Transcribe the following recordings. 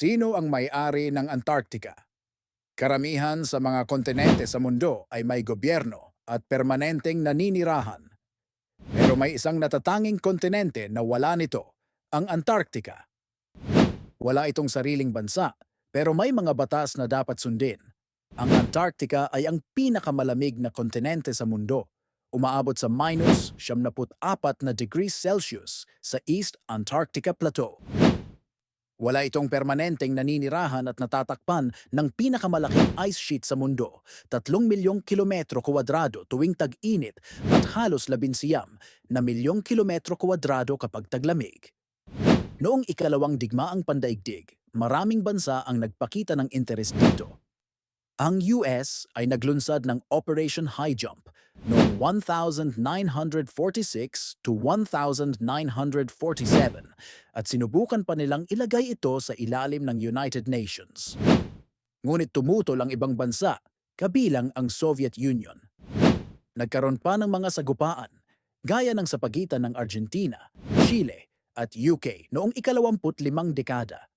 Sino ang may-ari ng Antarctica? Karamihan sa mga kontinente sa mundo ay may gobyerno at permanenteng naninirahan. Pero may isang natatanging kontinente na wala nito, ang Antarctica. Wala itong sariling bansa, pero may mga batas na dapat sundin. Ang Antarctica ay ang pinakamalamig na kontinente sa mundo. Umaabot sa minus 74 na degrees Celsius sa East Antarctica Plateau. Wala itong permanenteng naninirahan at natatakpan ng pinakamalaking ice sheet sa mundo, 3 milyong kilometro kwadrado tuwing tag-init at halos labinsiyam na milyong kilometro kwadrado kapag taglamig. Noong ikalawang digmaang pandaigdig, maraming bansa ang nagpakita ng interes dito. Ang US ay naglunsad ng Operation High Jump noong 1946 to 1947 at sinubukan pa nilang ilagay ito sa ilalim ng United Nations. Ngunit tumutol ang ibang bansa, kabilang ang Soviet Union. Nagkaroon pa ng mga sagupaan, gaya ng sa pagitan ng Argentina, Chile at UK noong ikalawamput limang dekada.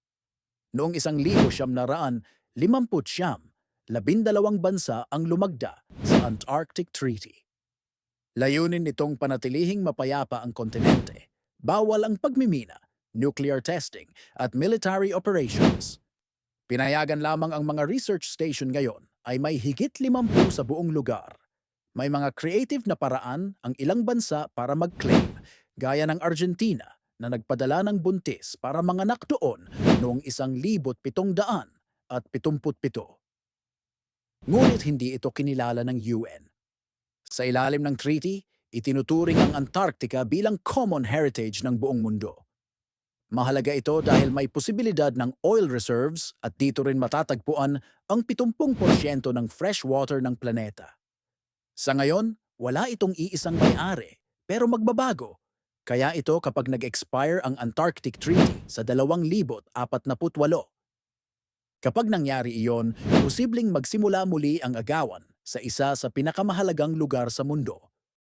Noong isang libo siyam na raan, limamput siyam, labindalawang bansa ang lumagda sa Antarctic Treaty. Layunin nitong panatilihing mapayapa ang kontinente, bawal ang pagmimina, nuclear testing at military operations. Pinayagan lamang ang mga research station ngayon ay may higit 50 sa buong lugar. May mga creative na paraan ang ilang bansa para mag-claim, gaya ng Argentina na nagpadala ng buntis para manganak doon noong 1777. Ngunit hindi ito kinilala ng UN. Sa ilalim ng treaty, itinuturing ang Antarctica bilang common heritage ng buong mundo. Mahalaga ito dahil may posibilidad ng oil reserves at dito rin matatagpuan ang 70% ng fresh water ng planeta. Sa ngayon, wala itong iisang may-ari, pero magbabago. Kaya ito kapag nag-expire ang Antarctic Treaty sa 2048. Kapag nangyari iyon, posibleng magsimula muli ang agawan sa isa sa pinakamahalagang lugar sa mundo,